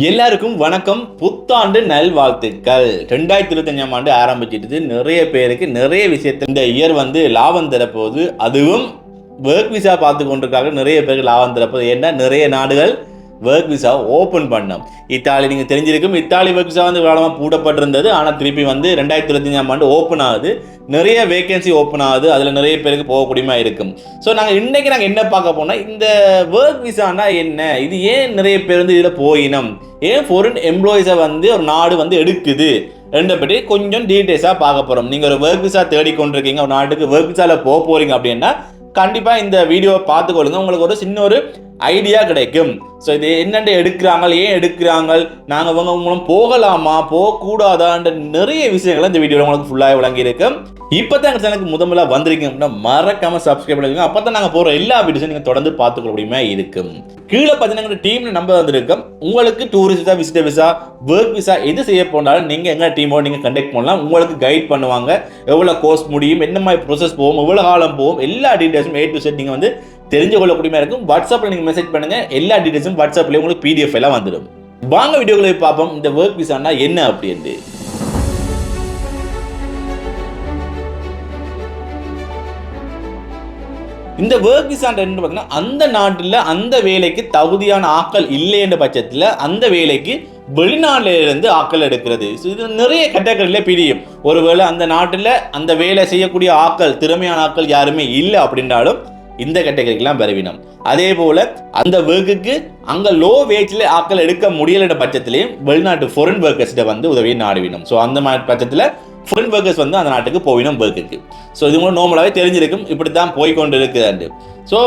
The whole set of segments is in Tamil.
எல்லாருக்கும் வணக்கம். புத்தாண்டு நல்வாழ்த்துக்கள். ரெண்டாயிரத்தி இருபத்தஞ்சாம் ஆண்டு ஆரம்பிச்சிட்டு நிறைய பேருக்கு நிறைய விஷயத்தில் இந்த இயர் வந்து லாபம் தரப்போகுது. அதுவும் ஒர்க் விசா பார்த்து கொண்டிருக்காங்க. நிறைய பேருக்கு லாபம் தரப்போகுது. ஏன்னா நிறைய நாடுகள் ஒர்க் விசா ஓப்பன் பண்ணோம். இத்தாலி நீங்கள் தெரிஞ்சிருக்கும் இத்தாலி ஒர்க் விசா வந்து காலமாக பூட்டப்பட்டிருந்தது. ஆனால் திருப்பி வந்து ரெண்டாயிரத்தி இருபத்தஞ்சாம் ஆண்டு ஓப்பன் ஆகுது. நிறைய வேகன்சி ஓப்பன் ஆகுது. அதில் நிறைய பேருக்கு போகக்கூடியமாக இருக்கும். ஸோ நாங்கள் இன்றைக்கி நாங்கள் என்ன பார்க்க போனால் இந்த ஒர்க் விசானா என்ன? இது ஏன் நிறைய பேர் வந்து இதில் போயினம்? ஏன் ஃபாரின் எம்ப்ளாயிஸை வந்து ஒரு நாடு வந்து எடுக்குது? ரெண்டை பற்றி கொஞ்சம் டீட்டெயில்ஸாக பார்க்க போகிறோம் நீங்கள் ஒரு ஒர்க் விசா தேடிக்கொண்டிருக்கீங்க ஒரு நாட்டுக்கு ஒர்க் விசாவில் போக போகிறீங்க அப்படின்னா கண்டிப்பாக இந்த வீடியோவை பார்த்துக்கொள்ளுங்க. உங்களுக்கு ஒரு சின்ன ஒரு ஐடியா கிடைக்கும். ஸோ இது என்னென்ன எடுக்கிறாங்க ஏன் எடுக்கிறாங்க நாங்கள் இவங்க மூலம் போகலாமா போகக்கூடாதான்ற நிறைய விஷயங்கள் இந்த வீடியோவில் உங்களுக்கு ஃபுல்லாக விளங்கியிருக்கும் இப்போ தான் எங்கள் சேனலுக்கு முதல்ல வந்திருக்கீங்க அப்படின்னா மறக்காம சப்ஸ்கிரைப் பண்ணிக்கோங்க. அப்போ தான் நாங்கள் போகிற எல்லா வீடியோஸும் நீங்கள் தொடர்ந்து பார்த்துக்க முடியுமா இருக்கும். கீழே பார்த்தீங்கன்னா டீம்ல நம்பர் வந்திருக்கோம் உங்களுக்கு tourist visa visitor visa work visa எது செய்ய போனாலும் நீங்கள் எங்கள் டீமோட நீங்கள் கண்டக்ட் பண்ணலாம். உங்களுக்கு கைட் பண்ணுவாங்க. எவ்வளோ கோர்ஸ் முடியும் என்ன மாதிரி ப்ரொசஸ் போகும் எவ்வளோ காலம் போகும் எல்லா டீட்டெயில்ஸும் ஏ டு செட் நீங்கள் வந்து தெரிஞ்சு கொள்ளக்கூடியமா இருக்கும். வாட்ஸ்அப்பில் நீங்கள் மெசேஜ் பண்ணுங்கள் எல்லா டீட்டெயில்ஸும் வாட்ஸ்அப்லேயே உங்களுக்கு பிடிஎஃப் எல்லாம் வந்துடும். வாங்க வீடியோக்களை பார்ப்போம். இந்த ஒர்க் விசானா என்ன அப்படின்ட்டு இந்த ஒர்க் விசான்ற என்ன பார்த்தீங்கன்னா அந்த நாட்டில் அந்த வேலைக்கு தகுதியான ஆட்கள் இல்லைன்ற பட்சத்தில் அந்த வேலைக்கு வெளிநாட்டிலிருந்து இருந்து எடுக்கிறது. ஸோ இது நிறைய கேட்டகரியில் பிரியும். ஒருவேளை அந்த நாட்டில் அந்த வேலை செய்யக்கூடிய ஆக்கள் திறமையான ஆட்கள் யாருமே இல்லை அப்படின்றாலும் இந்த கேட்டகரிக்கெல்லாம் பெறவினம் அதே போல் அந்த ஒர்க்குக்கு அங்கே லோ வேஜில் ஆட்கள் எடுக்க முடியலன்ற பட்சத்திலையும் வெளிநாட்டு ஃபாரின் ஒர்க்கர்ஸ்கிட்ட வந்து உதவியை நாடுவினோம். ஸோ அந்த மாதிரி பட்சத்தில் ஃபாரின் ஒர்க்கர்ஸ் வந்து அந்த நாட்டுக்கு போயினும் ஒர்க்குக்கு ஸோ இது மூலம் நார்மலாகவே தெரிஞ்சிருக்கும். இப்படி தான் போய்கொண்டு இருக்குதாண்டு ஸோ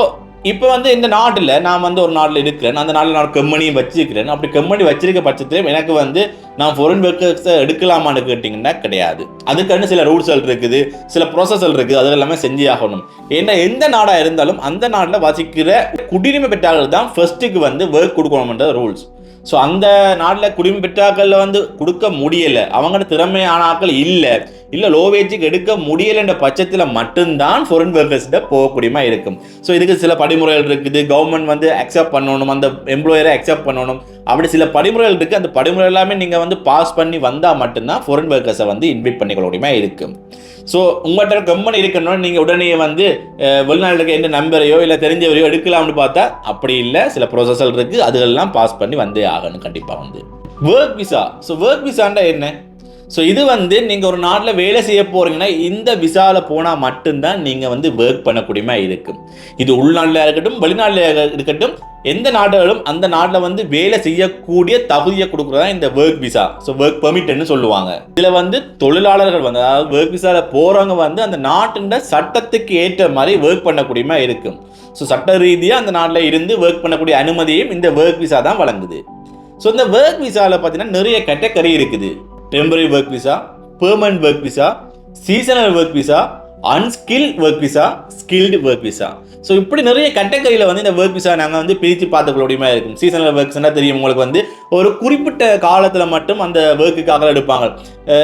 இப்போ வந்து இந்த நாட்டில் நான் வந்து ஒரு நாட்டில் இருக்கிறேன். அந்த நாட்டில் நான் கம்பெனியும் வச்சிருக்கிறேன். அப்படி கம்பெனி வச்சிருக்க பட்சத்தில் எனக்கு வந்து நான் ஃபாரின் ஒர்க்கர்ஸை எடுக்கலாமான்னு கேட்டிங்கன்னா கிடையாது. அதுக்கான சில ரூல்ஸ்கள் இருக்குது சில ப்ராசஸ்கள் இருக்குது. அது எல்லாமே செஞ்சு ஆகணும். ஏன்னா எந்த நாடாக இருந்தாலும் அந்த நாட்டில் வசிக்கிற குடியுரிமை பெற்றார்கள் தான் ஃபர்ஸ்ட்டுக்கு வந்து ஒர்க் கொடுக்கணும்ன்ற ரூல்ஸ் ஸோ அந்த நாட்டில் குடிமை பெற்றாக்களில் வந்து கொடுக்க முடியலை. அவங்களோட திறமையான ஆட்கள் இல்லை. இல்லை லோ வேஜுக்கு எடுக்க முடியலைன்ற பட்சத்தில் மட்டும்தான் ஃபாரின் ஒர்க்கர்ஸ்கிட்ட போகக்கூடியமா இருக்கும். ஸோ இதுக்கு சில படிமுறைகள் இருக்குது. கவர்மெண்ட் வந்து அக்செப்ட் பண்ணணும். அந்த எம்ப்ளாயரை அக்செப்ட் பண்ணணும். அப்படி சில படிமுறைகள் இருக்குது அந்த படிமுறை எல்லாமே நீங்கள் வந்து பாஸ் பண்ணி வந்தால் மட்டும்தான் ஃபாரின் ஒர்க்கர்ஸை வந்து இன்வைட் பண்ணிக்கொள்ள முடியுமா இருக்கும். ஸோ உங்கள்கிட்ட கம்பெனி இருக்கணும்னு நீங்கள் உடனே வந்து அஹ், இருக்க எந்த நம்பரையோ இல்லை தெரிஞ்சவரையோ எடுக்கலாம்னு பார்த்தா அப்படி இல்லை. சில ப்ரோசஸல் இருக்குது அதுகளெல்லாம் பாஸ் பண்ணி வந்தே ஆகணும் கண்டிப்பாக வந்து. ஒர்க் விசா ஸோ ஒர்க் விசாண்டா என்ன? ஸோ இது வந்து நீங்கள் ஒரு நாட்டில் வேலை செய்ய போகிறீங்கன்னா இந்த விசாவில் போனால் மட்டும்தான் நீங்கள் வந்து ஒர்க் பண்ணக்கூடியமா இருக்கும் இது உள்நாட்டில் இருக்கட்டும் வெளிநாட்டில் இருக்கட்டும் எந்த நாடுகளும் அந்த நாட்டில் வந்து வேலை செய்யக்கூடிய தகுதியை கொடுக்குறதா இந்த ஒர்க் விசா ஸோ ஒர்க் பெர்மிட்னு சொல்லுவாங்க. இதில் வந்து தொழிலாளர்கள் வந்து அதாவது ஒர்க் விசாவில் போகிறவங்க வந்து அந்த நாட்டின் சட்டத்துக்கு ஏற்ற மாதிரி ஒர்க் பண்ணக்கூடியமா இருக்கும் ஸோ சட்ட ரீதியாக அந்த நாட்டில் இருந்து ஒர்க் பண்ணக்கூடிய அனுமதியும் இந்த ஒர்க் விசா தான் வழங்குது. ஸோ இந்த ஒர்க் விசாவில் பார்த்தீங்கன்னா நிறைய கேட்டகரி இருக்குது. Temporary work visa permanent work visa seasonal work visa unskill work visa skilled work visa so இப்படி நிறைய கட்டக்கரியில் வந்து இந்த ஒர்க் விசா நாங்கள் வந்து பிரித்து பார்த்துக்கொள்ளுடையமா இருக்கும்? சீசனல் ஒர்க்ஸ்னால் தெரியும் உங்களுக்கு வந்து ஒரு குறிப்பிட்ட காலத்தில் மட்டும் அந்த ஒர்க்குக்காக எடுப்பாங்க.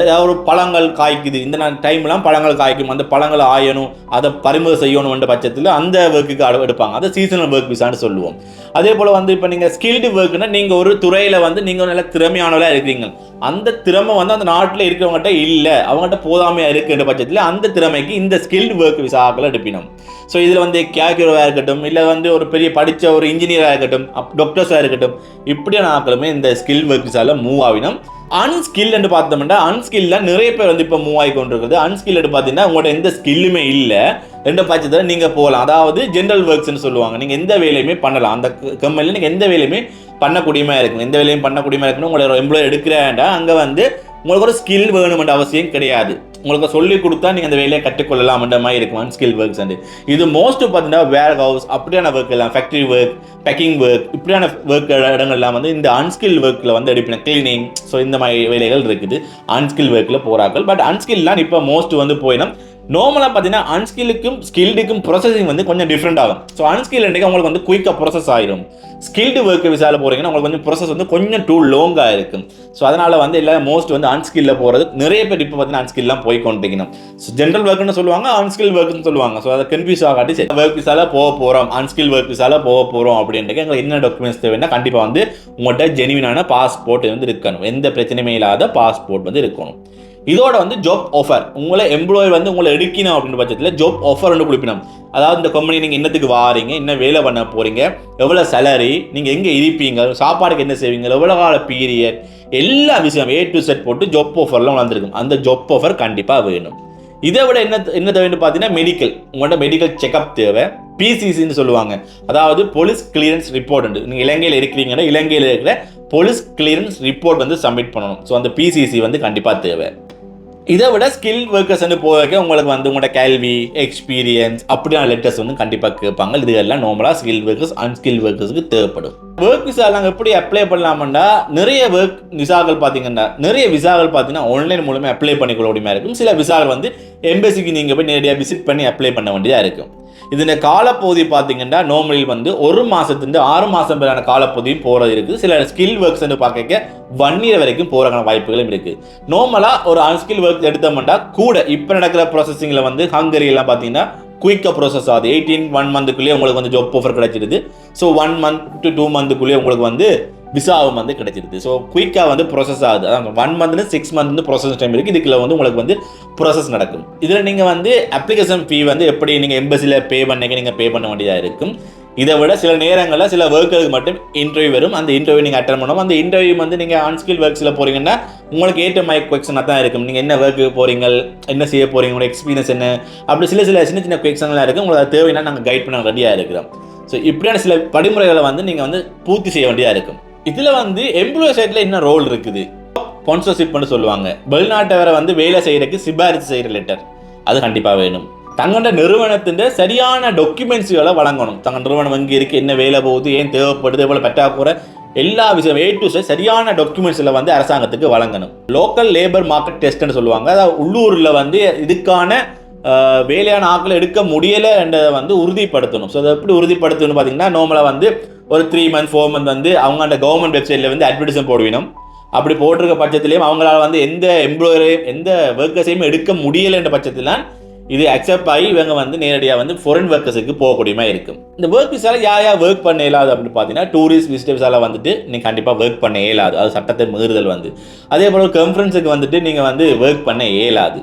ஏதாவது ஒரு பழங்கள் காய்க்குது. இந்த டைம்லாம் பழங்கள் காய்க்கும். அந்த பழங்களை ஆயணும் அதை பறிமுதல் செய்யணும்ன்ற பட்சத்தில் அந்த ஒர்க்குக்கு எடுப்பாங்க. அதை சீசனல் ஒர்க் விசான்னு சொல்லுவோம். அதே போல் வந்து இப்போ நீங்கள் ஸ்கில்டு ஒர்க்குன்னா நீங்கள் ஒரு துறையில் வந்து நீங்கள் நல்ல திறமையானவளாக இருக்கிறீங்க. அந்த திறமை வந்து அந்த நாட்டில் இருக்கிறவங்ககிட்ட இல்லை. அவங்ககிட்ட போதாமையாக இருக்குன்ற பட்சத்தில் அந்த திறமைக்கு இந்த ஸ்கில்டு ஒர்க் விசாக்களை எடுப்பினோம். ஸோ இதில் வந்து கே கேக்யூரவாக இருக்கட்டும் இல்லை வந்து ஒரு பெரிய படித்த ஒரு இன்ஜினியராக இருக்கட்டும் டாக்டர்ஸாக இருக்கட்டும் இப்படியான ஆட்களுமே இந்த ஸ்கில் ஒர்க்ஸால் மூவ் ஆகினோம். அன்ஸ்கில் என்று பார்த்தோம்னா அன்ஸ்கில்ல நிறைய பேர் வந்து இப்போ மூவ் ஆகி கொண்டிருக்குது அன்ஸ்கில் பார்த்தீங்கன்னா உங்களோட எந்த ஸ்கில்லுமே இல்லை. ரெண்டு பட்சத்தில் நீங்கள் போகலாம். அதாவது ஜென்ரல் ஒர்க்ஸ்னு சொல்லுவாங்க. நீங்கள் எந்த வேலையுமே பண்ணலாம். அந்த கம்பெனியில் நீங்கள் எந்த வேலையுமே பண்ணக்கூடியமாக இருக்கும் எந்த வேலையும் பண்ணக்கூடியமா இருக்கணும் உங்களை ஒரு எம்ப்ளாயர் எடுக்கிறேன்டா அங்கே வந்து உங்களுக்கு ஒரு ஸ்கில் வேணுமென்ற அவசியம் கிடையாது. உங்களுக்கு சொல்லி கொடுத்தா நீங்கள் அந்த வேலையை கற்றுக்கொள்ளலாம்ன்ற மாதிரி இருக்கும் அன்ஸ்கில் ஒர்க்ஸ் வந்து இது மோஸ்ட் பார்த்தீங்கன்னா வேர் ஹவுஸ் அப்படியான ஒர்க் எல்லாம் ஃபேக்ட்ரி ஒர்க் பேக்கிங் ஒர்க் இப்படியான ஒர்க் இடங்கள்லாம் வந்து இந்த அன்ஸ்கில் ஒர்க்கில் வந்து எடுப்பின கிளீனிங் ஸோ இந்த மாதிரி வேலைகள் இருக்குது. அன்ஸ்கில் ஒர்க்கில் போகிறார்கள் பட் அன்ஸ்கில்லாம் இப்போ மோஸ்ட் வந்து போயினா நார்மலாக பார்த்தீங்கன்னா அன்ஸ்கில்டுக்கும் ஸ்கில்டுக்கும் ப்ரொசஸிங் வந்து கொஞ்சம் டிஃப்ரெண்ட் ஆகும். ஸோ அன்ஸ்கில் உங்களுக்கு வந்து குயிக்காக ப்ரொசஸ் ஆயிரும். ஸ்கில்டு ஒர்க் விசாவில் போகிறீங்கன்னா உங்களுக்கு வந்து ப்ரொசஸ் வந்து கொஞ்சம் டூ லோங்காக இருக்கும். ஸோ அதனால் வந்து எல்லாம் மோஸ்ட் வந்து அன்ஸ்கில்ல போகிறது நிறைய பேர் இப்போ பார்த்தீங்கன்னா அன்ஸ்கில்லாம் போய் கொண்டிருக்கணும். ஸோ ஜென்ரல் ஒர்க்னு சொல்லுவாங்க அன்ஸ்கில் ஒர்க்னு சொல்லுவாங்க. ஸோ அதை கன்ஃபியூஸ் ஆகாட்டி சரி ஒர்க் விசால போக போகிறோம் அன்ஸ்கில் ஒர்க் விசால போக போகிறோம் அப்படின்றது எங்களுக்கு என்ன டாக்குமெண்ட்ஸ் தேவைன்னா கண்டிப்பாக வந்து உங்கள்கிட்ட ஜெனுவினான பாஸ்போர்ட் வந்து இருக்கணும். எந்த பிரச்சனையுமே இல்லாத பாஸ்போர்ட் வந்து இருக்கணும். இதோட வந்து ஜாப் ஆஃபர் உங்களை எம்ப்ளாயர் வந்து உங்களை எடுக்கணும் அப்படின்ற பட்சத்தில் ஜாப் ஆஃபர் வந்து கொடுப்பினோம். அதாவது இந்த கம்பெனி நீங்கள் என்னத்துக்கு வாரீங்க என்ன வேலை பண்ண போகிறீங்க எவ்வளோ சேலரி நீங்கள் எங்கே இருப்பீங்க சாப்பாடுக்கு என்ன செய்வீங்க எவ்வளோ கால பீரியட் எல்லா விஷயம் ஏ டு செட் போட்டு ஜாப் ஆஃபர்லாம் வளர்ந்துருக்கும். அந்த ஜாப் ஆஃபர் கண்டிப்பாக வேணும். இதை விட என்ன என்ன தேவைன்னு பார்த்தீங்கன்னா மெடிக்கல் உங்கள்கிட்ட மெடிக்கல் செக்அப் தேவை. பிசிசின்னு சொல்லுவாங்க. அதாவது போலீஸ் கிளியரன்ஸ் ரிப்போர்ட் உண்டு. நீங்கள் இலங்கையில் இருக்கிறீங்கன்னா இலங்கையில் இருக்கிற போலீஸ் கிளியரன்ஸ் ரிப்போர்ட் வந்து சப்மிட் பண்ணணும். ஸோ அந்த பிசிசி வந்து கண்டிப்பாக தேவை. இதை விட ஸ்கில் ஒர்க்கர்ஸ் வந்து உங்களுக்கு வந்து உங்களோட கேள்வி எக்ஸ்பீரியன்ஸ் அப்படியான லெட்டர்ஸ் வந்து கண்டிப்பாக கேட்பாங்க. இது எல்லாம் நார்மலாக ஸ்கில் ஒர்க்கர்ஸ் அன்ஸ்கில் ஒர்க்கர்ஸ்க்கு தேவைப்படும். ஒர்க் விசா நாங்கள் எப்படி அப்ளை பண்ணலாம்னா நிறைய ஒர்க் விசாக்கள் பார்த்தீங்கன்னா நிறைய விசாக்கள் பார்த்தீங்கன்னா ஆன்லைன் மூலமாக அப்ளை பண்ணிக்கொள்ள முடியுமா இருக்கும். சில விசாக்கள் வந்து எம்பசிக்கு நீங்கள் போய் நேரடியாக விசிட் பண்ணி அப்ளை பண்ண வேண்டியதாக இருக்கும். இதோட காலப்பகுதி பார்த்தீங்கன்னா நோமலில் வந்து ஒரு மாதத்துலேருந்து ஆறு மாதம் வரையான காலப்பகுதியும் போகிறது இருக்குது சில ஸ்கில் ஒர்க்ஸ் வந்து பார்க்க ஒன் இயர் வரைக்கும் போகிறக்கான வாய்ப்புகளும் இருக்குது நார்மலாக ஒரு அன்ஸ்கில் ஒர்க் எடுத்தோம்னா கூட இப்போ நடக்கிற ப்ராசஸிங்கில் வந்து ஹங்கரி எல்லாம் பார்த்தீங்கன்னா குயிக்காக ப்ராசஸ் ஆகுது. எயிட்டீன் ஒன் மந்த்துக்குள்ளேயே உங்களுக்கு வந்து ஜாப் ஆஃபர் கிடைச்சிருது. So one month to two மந்த்துக்குள்ளேயே உங்களுக்கு வந்து விசாவும் வந்து கிடைச்சிருது. ஸோ குயிக்காக வந்து ப்ரொசஸ் ஆகுது. அதாவது ஒன் மந்த்னு சிக்ஸ் மந்த் வந்து ப்ரொசஸ் டைம் இருக்குது இதுக்குள்ள வந்து உங்களுக்கு வந்து ப்ரொசஸ் நடக்கும். இதில் நீங்கள் வந்து அப்ளிகேஷன் ஃபீ வந்து எப்படி நீங்கள் எம்பசியில் பே பண்ணீங்க நீங்கள் பே பண்ண வேண்டியதாக இருக்கும். இதை விட சில நேரங்களில் சில ஒர்க்கருக்கு மட்டும் இன்டர்வியூ வரும். அந்த இன்டர்வியூ நீங்கள் அட்டன் பண்ணணும். அந்த இன்டர்வியூ வந்து நீங்கள் ஆன்ஸ்கில் ஒர்க்ஸில் போகிறீங்கன்னா உங்களுக்கு ஏற்ற மைக் கொக்ஷனாக தான் இருக்கும். நீங்கள் என்ன ஒர்க்கு போகிறீங்க என்ன செய்ய போகிறீங்க உங்களோட எக்ஸ்பீரியன்ஸ் என்ன? அப்படி சில சில சின்ன சின்ன கொக்ஷன்லாம் இருக்குது உங்களுக்கு தேவைன்னா நாங்கள் கைட் பண்ண ரெடியாக இருக்கிறோம் ஸோ இப்படியான சில படிமுறைகளை வந்து நீங்கள் வந்து பூர்த்தி செய்ய வேண்டியதாக இருக்கும். இதில் வந்து எம்ப்ளாய் சைடில் என்ன ரோல் இருக்குது? ஸ்பான்சர்ஷிப்னு சொல்லுவாங்க. வெளிநாட்டவரை வந்து வேலை செய்கிறதுக்கு சிபாரிசு செய்கிற லெட்டர் அது கண்டிப்பாக வேணும். தங்களோட நிறுவனத்தின் சரியான டாக்குமெண்ட்ஸுகளை வழங்கணும். தங்கள் நிறுவனம் எங்கே இருக்குது என்ன வேலை போகுது? ஏன் தேவைப்படுது? எவ்வளோ பற்றாக்குறை? எல்லா விஷயம் ஏ டு சரியான டாக்குமெண்ட்ஸில் வந்து அரசாங்கத்துக்கு வழங்கணும். லோக்கல் லேபர் மார்க்கெட் டெஸ்ட்னு சொல்லுவாங்க. அதாவது உள்ளூரில் வந்து இதுக்கான வேலையான ஆட்களை எடுக்க முடியலைன்றதை வந்து உறுதிப்படுத்தணும். ஸோ அதை எப்படி உறுதிப்படுத்தணும்னு பார்த்தீங்கன்னா நார்மலாக வந்து ஒரு த்ரீ மந்த் ஃபோர் மந்த் வந்து அவங்க அந்த கவர்மெண்ட் வெப்சைட்டில் வந்து அட்வர்டைஸ்மெண்ட் போடுவினோம். அப்படி போட்டிருக்க பட்சத்திலையும் அவங்களால வந்து எந்த எம்ப்ளாயரையும் எந்த ஒர்க்கர்ஸையும் எடுக்க முடியலைன்ற பட்சத்தில் இது அக்செப்ட் ஆகி இவங்க வந்து நேரடியாக வந்து ஃபாரின் ஒர்க்கர்ஸுக்கு போகக்கூடியமா இருக்கும். இந்த ஒர்க் விசால யார் யார் ஒர்க் பண்ண இயலாது அப்படின்னு பார்த்தீங்கன்னா டூரிஸ்ட் விசிட்டர் விசால வந்துட்டு நீங்கள் கண்டிப்பாக ஒர்க் பண்ண இயலாது. அது சட்டத்தை மீறுதல் வந்து. அதே போல் கன்ஃபரன்ஸுக்கு வந்துட்டு நீங்கள் வந்து ஒர்க் பண்ண இயலாது.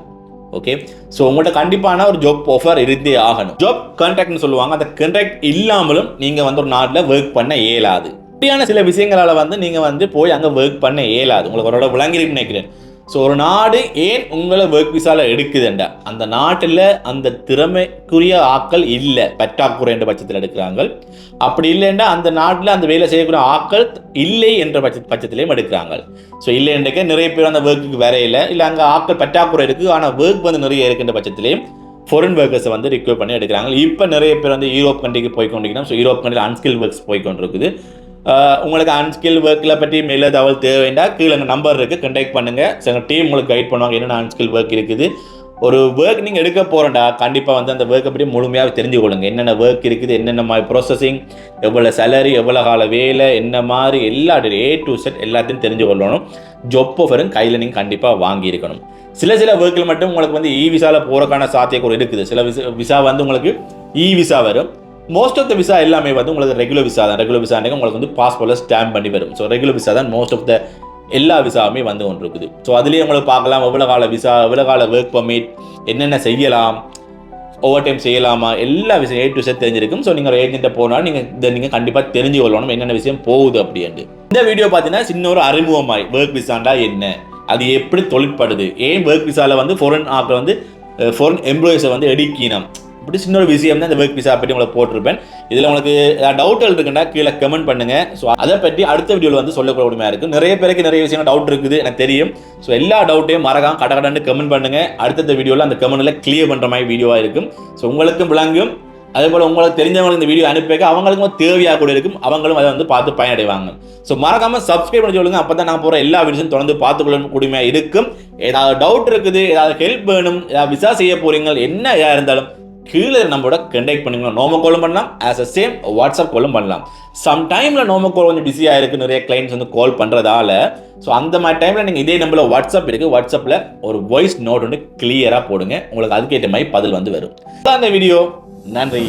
ஓகே ஸோ உங்கள்கிட்ட கண்டிப்பான ஒரு ஜாப் ஆஃபர் இருந்தே ஆகணும். ஜாப் கான்ட்ராக்ட்னு சொல்லுவாங்க. அந்த கான்ட்ராக்ட் இல்லாமலும் நீங்கள் வந்து ஒரு நாட்டில் ஒர்க் பண்ண இயலாது. இப்படியான சில விஷயங்களால் வந்து நீங்கள் வந்து போய் அங்கே ஒர்க் பண்ண இயலாது. உங்களுக்கு ஒரு விளங்கிருக்கு நினைக்கிறேன். ஸோ ஒரு நாடு ஏன் உங்களை ஒர்க் விசால எடுக்குதுண்டா? அந்த நாட்டில் அந்த திறமைக்குரிய ஆட்கள் இல்லை. பற்றாக்குறை என்ற பட்சத்தில் எடுக்கிறாங்க அப்படி இல்லைன்னா அந்த நாட்டில் அந்த வேலை செய்யக்கூடிய ஆட்கள் இல்லை என்ற பட்ச பட்சத்திலையும் எடுக்கிறாங்க. ஸோ இல்லைன்றக்க நிறைய பேர் அந்த ஒர்க்குக்கு வரையில இல்லை அங்கே ஆட்கள் பற்றாக்குறை இருக்குது ஆனால் ஒர்க் வந்து நிறைய இருக்கின்ற பட்சத்திலையும் ஃபாரின் ஒர்க்கர்ஸை வந்து ரிக்வயர் பண்ணி எடுக்கிறாங்க. இப்போ நிறைய பேர் வந்து யூரோப் கண்ட்ரிக்கு போய் கொண்டிருக்கணும் ஸோ யூரோப் கண்ட்ரியில் அன்ஸ்கில் ஒர்க்ஸ் போய் கொண்டிருக்குது உங்களுக்கு அன்ஸ்கில் ஒர்க்கில் பற்றி மேலே தகவல் தேவைண்டா கீழே எங்கள் நம்பர் இருக்குது கண்டெக்ட் பண்ணுங்கள் எங்கள் டீம் உங்களுக்கு கைட் பண்ணுவாங்க என்னென்ன அன்ஸ்கில் ஒர்க் இருக்குது. ஒரு ஒர்க் நீங்கள் எடுக்க போகிறேன்டா கண்டிப்பாக வந்து அந்த ஒர்க்கை பற்றி முழுமையாக தெரிஞ்சு கொள்ளுங்க. என்னென்ன ஒர்க் இருக்குது என்னென்ன மாதிரி ப்ராசஸிங் எவ்வளோ சேலரி எவ்வளோ கால வேலை என்ன மாதிரி எல்லா ஏ டு செட் எல்லாத்தையும் தெரிஞ்சு கொள்ளணும். ஜொப் ஓஃபரும் கையில் நீங்கள் கண்டிப்பாக வாங்கியிருக்கணும். சில சில ஒர்க்கில் மட்டும் உங்களுக்கு வந்து இ விசாவில் போகிறக்கான சாத்தியக்கூறு இருக்குது. சில விசா விசா வந்து உங்களுக்கு இ விசா வரும். மோஸ்ட் ஆஃப் த விசா எல்லாமே வந்து உங்களுக்கு ரெகுலர் விசா தான். ரெகுலர் விசா உங்களுக்கு வந்து பாஸ்போர்ட்டில் ஸ்டாம்ப் பண்ணி வரும். ஸோ ரெகுலர் விசா தான் மோஸ்ட் ஆஃப் த எல்லா விசாவுமே வந்து கொண்டு இருக்குது ஸோ அதுலேயே உங்களுக்கு பார்க்கலாம். எவ்வளோ கால விசா எவ்வளோ கால ஒர்க் பர்மிட் என்னென்ன செய்யலாம் ஓவர் டைம் செய்யலாமா எல்லா விஷயம் ஏ டு செட் தெரிஞ்சிருக்கும். ஸோ நீங்கள் ஒரு ஏஜென்ட்டை போனால் நீங்கள் இதை நீங்கள் கண்டிப்பாக தெரிஞ்சு கொள்ளணும். என்னென்ன விஷயம் போகுது அப்படின்ட்டு. இந்த வீடியோ பார்த்தீங்கன்னா சின்ன ஒரு அறிமுகமாய் ஒர்க் விசாண்டா என்ன? அது எப்படி தொழிற்படுது? ஏன் ஒர்க் விசாவில் வந்து ஃபோரன் ஆப்பில் வந்து ஃபோரன் எம்ப்ளாயிஸை வந்து எடுக்கணும்? இப்படி சின்ன ஒரு விஷயம் தான் இந்த ஒர்க் விசா பற்றி உங்களுக்கு போட்டிருப்பேன். இதில் உங்களுக்கு டவுட்கள் இருக்குன்னா கீழே கமெண்ட் பண்ணுங்க. ஸோ அதை பற்றி அடுத்த வீடியோவில் வந்து சொல்லக்கூடிய இருக்கும் நிறைய பேருக்கு நிறைய விஷயம் டவுட் இருக்குது எனக்கு தெரியும். ஸோ எல்லா டவுட்டையும் மறக்காம கடகடன்னு கமெண்ட் பண்ணுங்க. அடுத்தடுத்த வீடியோவில் அந்த கமெண்ட்டில் கிளியர் பண்ணுற மாதிரி வீடியோவாக இருக்கும். ஸோ உங்களுக்கும் விளங்கும். அதே போல் உங்களுக்கு தெரிஞ்சவங்களுக்கு இந்த வீடியோ அனுப்பிக்க அவங்களுக்கும் தேவையாக கூட இருக்கும். அவங்களும் அதை வந்து பார்த்து பயனடைவாங்க. ஸோ மறக்காமல் சப்ஸ்கிரைப் பண்ணி சொல்லுங்கள் அப்போ தான் நான் போகிற எல்லா வீடியோஸும் தொடர்ந்து பார்த்துக்கொள்ள கூடியமையாக இருக்கும். ஏதாவது டவுட் இருக்குது ஏதாவது ஹெல்ப் வேணும் ஏதாவது விசா செய்ய போகிறீங்க என்ன ஏதாவது இருந்தாலும் கீழே நம்மளோட கண்டெக்ட் பண்ணிக்கலாம். நோமோ காலும் பண்ணலாம். ஆஸ் அ சேம் வாட்ஸ்அப் காலும் பண்ணலாம். சம் டைமில் நோமோ கால் கொஞ்சம் பிஸியாக இருக்குது நிறைய கிளைண்ட்ஸ் வந்து கால் பண்ணுறதால ஸோ அந்த மாதிரி டைமில் நீங்கள் இதே நம்பரில் வாட்ஸ்அப் இருக்குது வாட்ஸ்அப்பில் ஒரு வாய்ஸ் நோட் வந்து கிளியராக போடுங்க. உங்களுக்கு அதுக்கேற்ற மாதிரி பதில் வந்து வரும். அதான் அந்த வீடியோ நன்றி.